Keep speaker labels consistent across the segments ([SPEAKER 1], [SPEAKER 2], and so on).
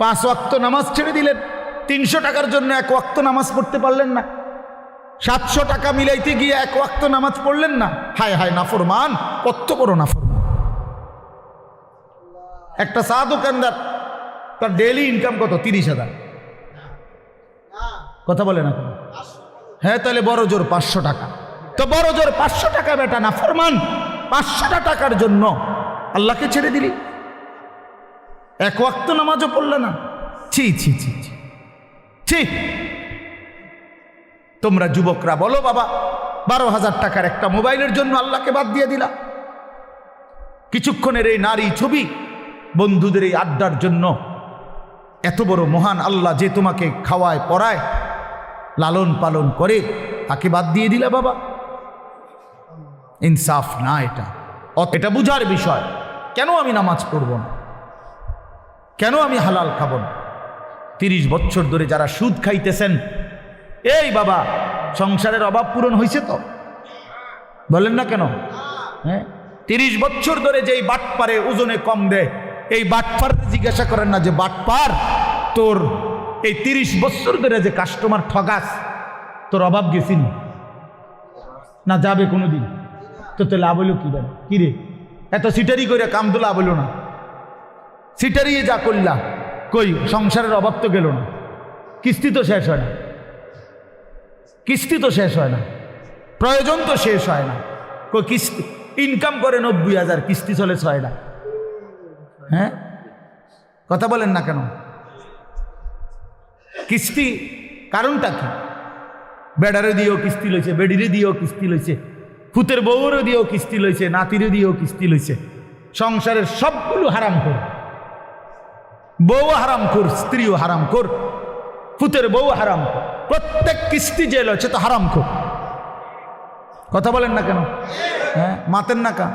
[SPEAKER 1] পাঁচ ওয়াক্ত নামাজ ছেড়ে দিলেন। তিনশো টাকার জন্য এক ওয়াক্ত নামাজ পড়তে পারলেন না। সাতশো টাকা মিলাইতে গিয়ে এক ওয়াক্ত নামাজ পড়লেন না। হায় হায়, নাফরমান কত বড় নাফরমান। একটা চা দোকানদার, তার ডেইলি ইনকাম কত? তিরিশ হাজার। কথা বলে না হ্যাঁ তাহলে বড় জোর পাঁচশো টাকা। তো বড় জোর পাঁচশো টাকা, বেটা না ফরমান পাঁচশোটা টাকার জন্য আল্লাহকে ছেড়ে দিলি। এক ওয়াক্ত নামাজও পড়লে না। ছি ছি ছি ছি। ছি। তোমরা যুবকরা বলো বাবা, বারো হাজার টাকার একটা মোবাইলের জন্য আল্লাহকে বাদ দিয়ে দিলা। কিছুক্ষণের এই নারী ছবি বন্ধুদের এই আড্ডার জন্য এত বড় মহান আল্লাহ যে তোমাকে খাওয়ায়, পড়ায়, লালন পালন করে, তাকে বাদ দিয়ে দিলা বাবা। ইনসাফ না এটা। এটা বুঝার বিষয়। কেন আমি নামাজ পড়ব না? কেন আমি হালাল খাব না? তিরিশ বছর ধরে যারা সুদ খাইতেছেন, এই বাবা, সংসারের অভাব পূরণ হয়েছে তো? বলেন না কেন? হ্যাঁ? তিরিশ বছর ধরে যেই বাটপারে ওজনে কম দেয়, এই বাটপার জিজ্ঞাসা করেন না যে, বাটপার, তোর এই তিরিশ বছর ধরে যে কাস্টমার ঠগাস, তোর অভাব গেছিনি না? যাবে কোনোদিন? তো তো লাভ হইল কি কি রে এত সিটারি করে কাম তো লাভ হইল না। সিটারি যা করলা, কই, সংসারের অভাব তো গেল না। কিস্তি তো শেষ হয় না। কিস্তি তো শেষ হয় না। প্রয়োজন তো শেষ হয় না। কই, কিস্তি ইনকাম করে নব্বই হাজার, কিস্তি চলে ছয় না হ্যাঁ? কথা বলেন না কেন? কিস্তি কারণটা কি? বেডারে দিয়েও কিস্তি লইছে, বেডিরে দিয়েও কিস্তি লইছে ফুতের বউরও দিয়েও কিস্তি লইছে, নাতিরে দিয়েও কিস্তি লইছে। সংসারের সবগুলো হারাম কর বউ হারাম কর, স্ত্রীও হারাম কর। পুতের বউ হারাম প্রত্যেক কিস্তি যে লইছে তো হারাম কর। কথা বলেন না কেন? হ্যাঁ মাতেন না কা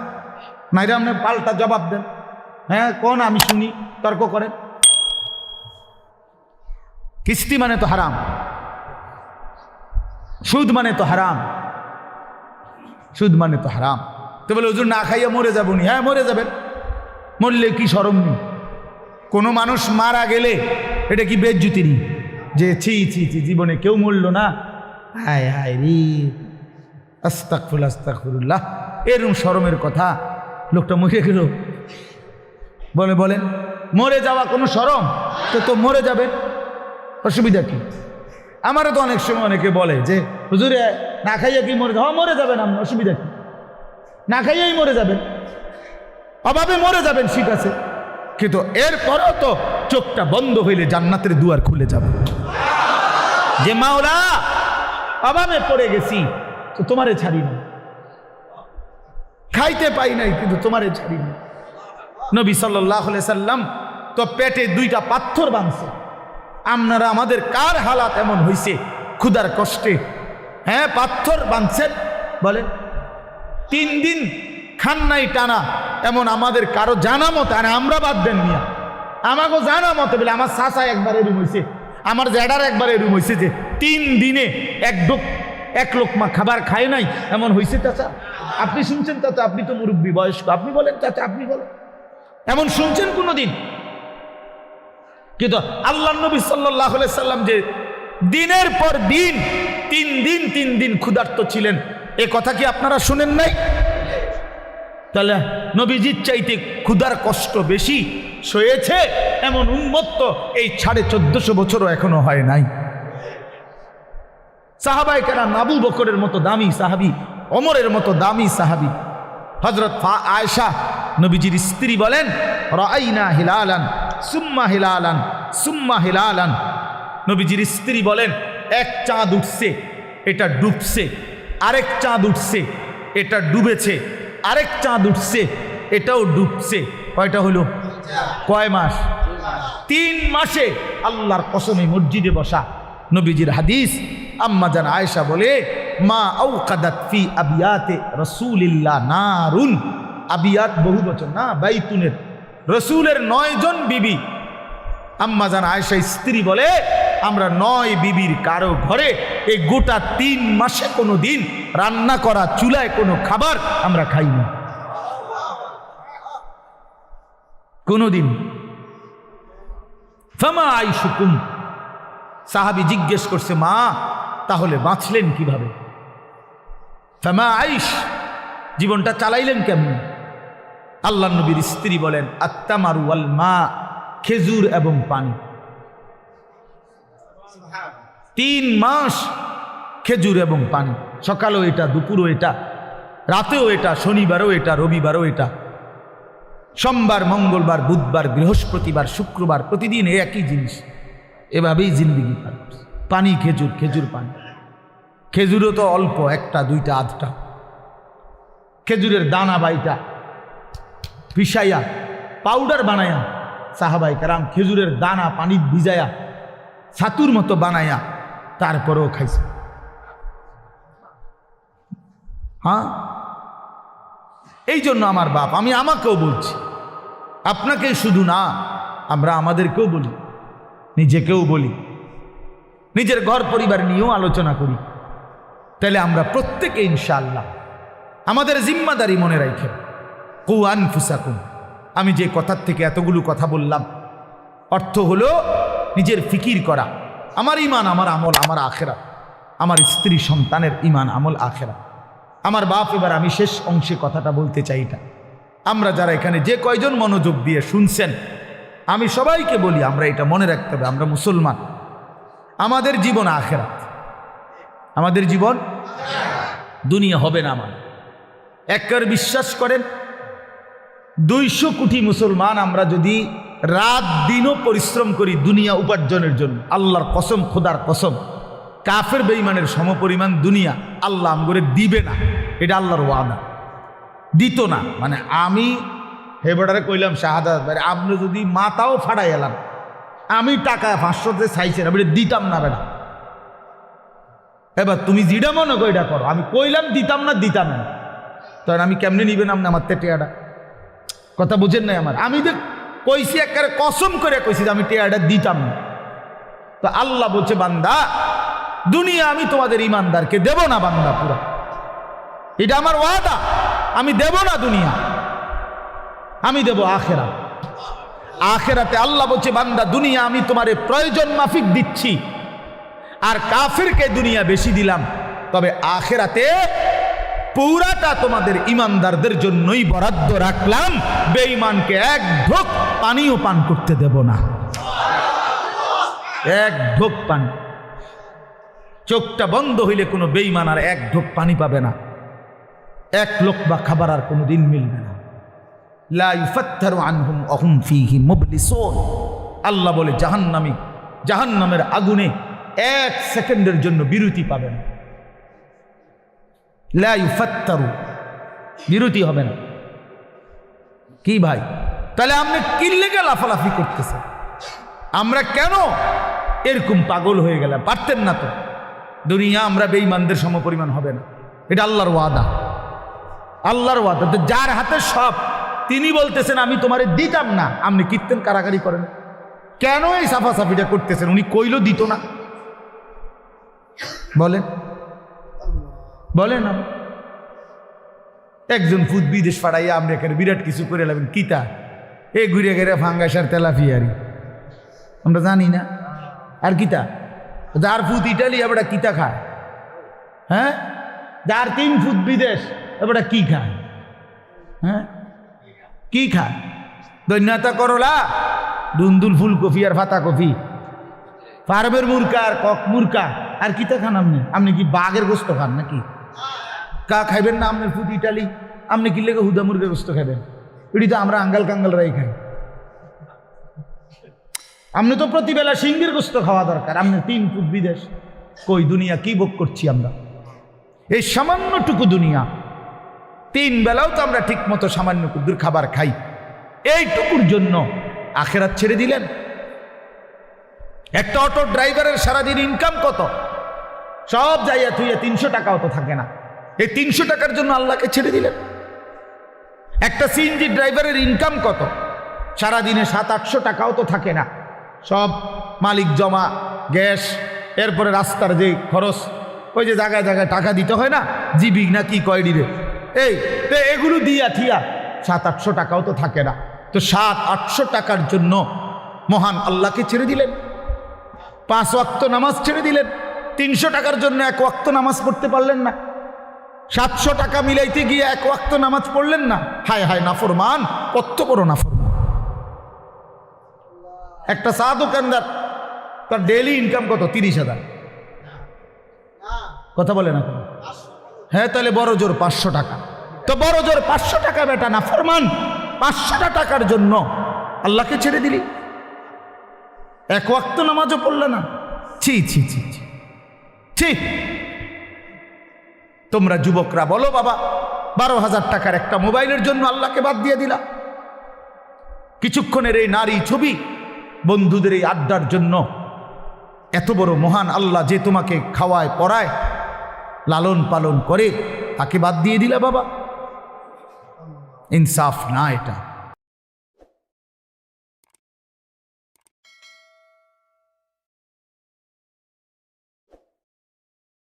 [SPEAKER 1] নাইরে আপনি পাল্টা জবাব দেন। হ্যাঁ কোন আমি শুনি, তর্ক করেন। কিস্তি মানে তো হারাম। সুদ মানে তো হারাম। সুদ মানে তো হারাম। তো বলে, হুজুর, না খাইয়া মরে যাব নি? হ্যাঁ মরে যাবেন। মরলে কি সরম নেই? কোনো মানুষ মারা গেলে এটা কি বেজ্জুতি নেই যে ছি ছি ছি, জীবনে কেউ মরল না? হায় হায় রে। আস্তাকফুল আস্তাকফুল্লাহ এরম শরমের কথা লোকটা মরে গেল। বলে বলেন মরে যাওয়া কোনো শরম? তো তো মরে যাবে। অসুবিধা কি? আমারও তো অনেক সময় অনেকে বলে যে, হুজুরে, না খাইয়া কি মরে হ্যাঁ মরে যাবেন আপনি, অসুবিধা কি? না খাইয়াই মরে যাবেন। অভাবে মরে যাবেন, ঠিক আছে। কিন্তু এরপরেও তো চোখটা বন্ধ হইলে জান্নাতের দুয়ার খুলে যাবে। যে মাওলা অভাবে পড়ে গেছি, তো তোমারে ছাড়ি না খাইতে পাই নাই, কিন্তু তোমারে ছাড়ি না নবী সাল্লাহ সাল্লাম তো পেটে দুইটা পাথর বাঁধছে। আপনারা আমাদের কার হালাত এমন হইছে? ক্ষুদার কষ্টে। হ্যাঁ পাথর বাঁধছেন, বলেন, তিন দিন খান নাই টানা, এমন আমাদের কারও জানা মতো, আর আমরা বাদ দেন মিয়া। আমাকে জানা মতো বলে আমার চাষা একবার এরুম হয়েছে আমার জ্যাডার একবার এরুম হয়েছে যে তিন দিনে এক ডোক, এক লোকমা খাবার খায় নাই, এমন হয়েছে চাচা। আপনি শুনছেন চাচা, আপনি তো মুরব্বী, বয়স্ক, আপনি বলেন চাচা, আপনি বলেন। এমন শুনছেন কোনোদিন? কিন্তু আল্লাহ নবী সাল্লাহ সাল্লাম যে দিনের পর দিন, তিন দিন তিন দিন ক্ষুধার্ত ছিলেন, এ কথা কি আপনারা শুনেন নাই? তাহলে নবীজির চাইতে ক্ষুধার কষ্ট বেশি সয়েছে এমন উন্মত্ত এই সাড়ে চোদ্দশো বছরও এখনও হয় নাই। সাহাবাই কেরাম আবু বকরের মতো দামি সাহাবি অমরের মতো দামি সাহাবি। হজরত আয়সা নবীজির স্ত্রী বলেন রাইনা হিলালান, সুম্মা হিলালান সুম্মা হিলালান। নবীজির স্ত্রী বলেন, এক চাঁদ উঠছে, এটা ডুবছে, আরেক চাঁদ উঠছে, এটা ডুবেছে। আরেক চাঁদ উঠছে এটাও ডুবছে। কয়টা হলো? কয় মাস? তিন মাসে আল্লাহর কসমে মসজিদে বসা নবীজির হাদিস। আম্মা জান আয়েশা বলে, মা আউ কাদাত ফি আবিয়াতে রসুলিল্লা নারুন। আবিয়াত বহু বচন না, বাইতুনের। রসুলের নয়জন বিবি। আম্মা জান আয়েশা স্ত্রী বলে আমরা নয় বিবির কারও ঘরে এই গোটা তিন মাসে কোনো দিন রান্না করা, চুলায় কোনো খাবার আমরা খাই না। কোনো দিন। ফামা আইসুকুম। সাহাবি জিজ্ঞেস করছে, মা, তাহলে বাঁচলেন কীভাবে? ফামা আইস, জীবনটা চালাইলেন কেমন? আল্লাহ নবীর স্ত্রী বলেন আত্মামারু আল মা, খেজুর এবং পানি। তিন মাস খেজুর এবং পানি। সকালেও এটা, দুপুরও এটা, রাতেও এটা, শনিবারও এটা, রবিবারও এটা। সোমবার, মঙ্গলবার, বুধবার, বৃহস্পতিবার, শুক্রবার, প্রতিদিন একই জিনিস। এভাবেই জিন্দিগি পার পানি, খেজুর খেজুর পানি। খেজুরও তো অল্প, একটা, দুইটা, আধটা। খেজুরের দানা বাইটা পিসাইয়া পাউডার বানায়া সাহাবাই কারাম, খেজুরের দানা পানি ভিজায়া ছাতুর মতো বানায়া তারপরেও খাইছে। হ্যাঁ? এই জন্য আমার বাপ, আমি আমাকেও বলছি আপনাকে শুধু না, আমরা আমাদেরকেও বলি, নিজেকেও বলি, নিজের ঘর পরিবার নিয়েও আলোচনা করি। তাহলে আমরা প্রত্যেকে ইনশাআল্লাহ আমাদের জিম্মাদারি মনে রাখে। কুয়ান ফুসাকুম আমি যে কথার থেকে এতগুলো কথা বললাম, অর্থ হলো নিজের ফিকির করা। আমার ইমান আমার আমল, আমার আখেরা আমার স্ত্রী সন্তানের ইমান আমল আখেরা আমার বাপ, এবার আমি শেষ অংশে কথাটা বলতে চাই এটা। আমরা যারা এখানে যে কয়জন মনোযোগ দিয়ে শুনছেন, আমি সবাইকে বলি, আমরা এটা মনে রাখতে হবে, আমরা মুসলমান। আমাদের জীবন আখেরাত। আমাদের জীবন দুনিয়া হবে না আমার একবার বিশ্বাস করেন, দুইশো কোটি মুসলমান আমরা যদি রাত দিনও পরিশ্রম করি দুনিয়া উপার্জনের জন্য। আল্লাহর কসম, খোদার কসম। কাফের বেইমানের সমপরিমাণ দুনিয়া আল্লাহ আমগরে দিবে না। এটা আল্লাহর ওয়াদা। দিত না। মানে আমি হেবডারে কইলাম শাহাদাত ভাই, আপনি যদি মাথাও ফাড়াই এলাম, আমি টাকা পাঁচশোতে চাইছেন আমি দিতাম না বেটা। এবার তুমি যেটা মনে করো এটা করো। আমি কইলাম দিতাম না দিতাম না। তখন আমি কেমনে নিবেন আপনি আমার টেয়াটা কথা বুঝেন নাই আমার। আমি দেখ কইছি একেবারে কসম করে কইছি যে আমি টেয়াটা দিতাম। তো আল্লাহ বলছে, বান্দা, দুনিয়া আমি তোমাদের ইমানদারকে দেব না বান্দা পুরো। এটা আমার ওয়াদা, আমি দেব না দুনিয়া। আমি দেব আখেরা। আখেরাতে আল্লাহ বলছে, বান্দা, দুনিয়া আমি তোমার প্রয়োজন মাফিক দিচ্ছি। আর কাফেরকে দুনিয়া বেশি দিলাম। তবে আখেরাতে পুরাটা তোমাদের ইমানদারদের জন্যই বরাদ্দ রাখলাম। বেঈমানকে এক ঢোক পানিও পান করতে দেব না। এক ঢোক পানি। চোখটা বন্ধ হইলে কোনো বেঈমান আর এক ঢোক পানি পাবে না। এক লোক বা খাবার আর কোনো দিন মিলবে না। আল্লাহ বলে, জাহান্নামী, জাহান্নামের আগুনে এক সেকেন্ডের জন্য বিরতি পাবেন। লা ইউফাত্তারু। বিরতি হবে না। কি ভাই? তাহলে আপনি কি লেগে লাফালাফি করতেছেন? আমরা কেন এরকম পাগল হয়ে গেলাম? পারতেন না তো। দুনিয়া আমরা বেঈমানদের সমপরিমাণ হবে না। এটা আল্লাহর ওয়াদা। আল্লাহর ওয়াদা। তো যার হাতে সব, তিনি বলতেছেন, আমি তোমারে দিতাম না। আপনি কীর্তন কারাগারি করেন। কেন এই সাফাসাফিটা করতেছেন? উনি কইল দিত না। বলেন। বলেন আপনি। একজন ফুদ বিদেশ পাড়াইয়া আমরা এখানে বিরাট কিছু করে লাগবেন কিতা? এ ঘুরে ঘেরে ফাঙ্গাসার তেলাফিয়ারি আমরা জানি না। আর কিতা? যার ফুট ইটালি এবারটা কিতা খায়? হ্যাঁ? যার তিন ফুট বিদেশ এবারটা কি খায়? হ্যাঁ? কি খায়? দৈন্যতা করলা? দুন্দুল ফুলকপি আর ফাতা কফি ফার্মের মুরকা আর কক মুরকা আর কিতা খান আপনি? আপনি কি বাঘের গোস্ত খান নাকি? কা খাইবেন না? আপনার ফুট ইটালি আপনি কি লেগে হুদা মুরগের গোস্ত খাবেন এটি তো আমরা আঙ্গাল কাঙ্গালরাই খাই। আপনি তো প্রতিবেলা সিংহের গোস্ত খাওয়া দরকার। আপনি তিন ফুট বিদেশ। কই দুনিয়া, কি ভোগ করছি আমরা? এই সামান্যটুকু দুনিয়া। তিন বেলাও তো আমরা ঠিক মতো সামান্য কুদ্দুর খাবার খাই। এইটুকুর জন্য আখেরাত ছেড়ে দিলেন। একটা অটো ড্রাইভারের সারাদিন ইনকাম কত? সব যাইয়া থুইয়া তিনশো টাকাও তো থাকে না। এই তিনশো টাকার জন্য আল্লাহকে ছেড়ে দিলেন। একটা সিএনজি ড্রাইভারের ইনকাম কত? সারাদিনে সাত, আটশো টাকাও তো থাকে না। সব মালিক জমা, গ্যাস, এরপরে রাস্তার যে খরচ, ওই যে জায়গায় জায়গায় টাকা দিতে হয় না? জিবি না কি কয় দিবে এই, তো এগুলো দিয়া থিয়া, সাত, আটশো টাকাও তো থাকে না। তো সাত, আটশো টাকার জন্য মহান আল্লাহকে ছেড়ে দিলেন। পাঁচ ওয়াক্ত নামাজ ছেড়ে দিলেন। তিনশো টাকার জন্য এক ওয়াক্ত নামাজ পড়তে পারলেন না। সাতশো টাকা মিলাইতে গিয়ে এক ওয়াক্ত নামাজ পড়লেন না। হায় হায়, নাফরমান কত বড় নাফরমান। একটা চা দোকানদার, তার ডেইলি ইনকাম কত? তিরিশ হাজার। কথা বলে না হ্যাঁ তাহলে বড় জোর পাঁচশো টাকা। তো বড় জোর পাঁচশো টাকা বেটা না ফরমান পাঁচশোটা টাকার জন্য? আল্লাহকে ছেড়ে দিলি? এক ওয়াক্ত নামাজও পড়লে না। ছি ছি ছি ছি। ছি। তোমরা যুবকরা বলো বাবা, বারো হাজার টাকার একটা মোবাইলের জন্য আল্লাহকে বাদ দিয়ে দিলা। কিছুক্ষণের এই নারী ছবি বন্ধুদের এই আড্ডার জন্য এত বড় মহান আল্লাহ যে তোমাকে খাওয়ায়, পড়ায়, লালন পালন করে, তাকে বাদ দিয়ে দিলা বাবা। ইনসাফ না এটা।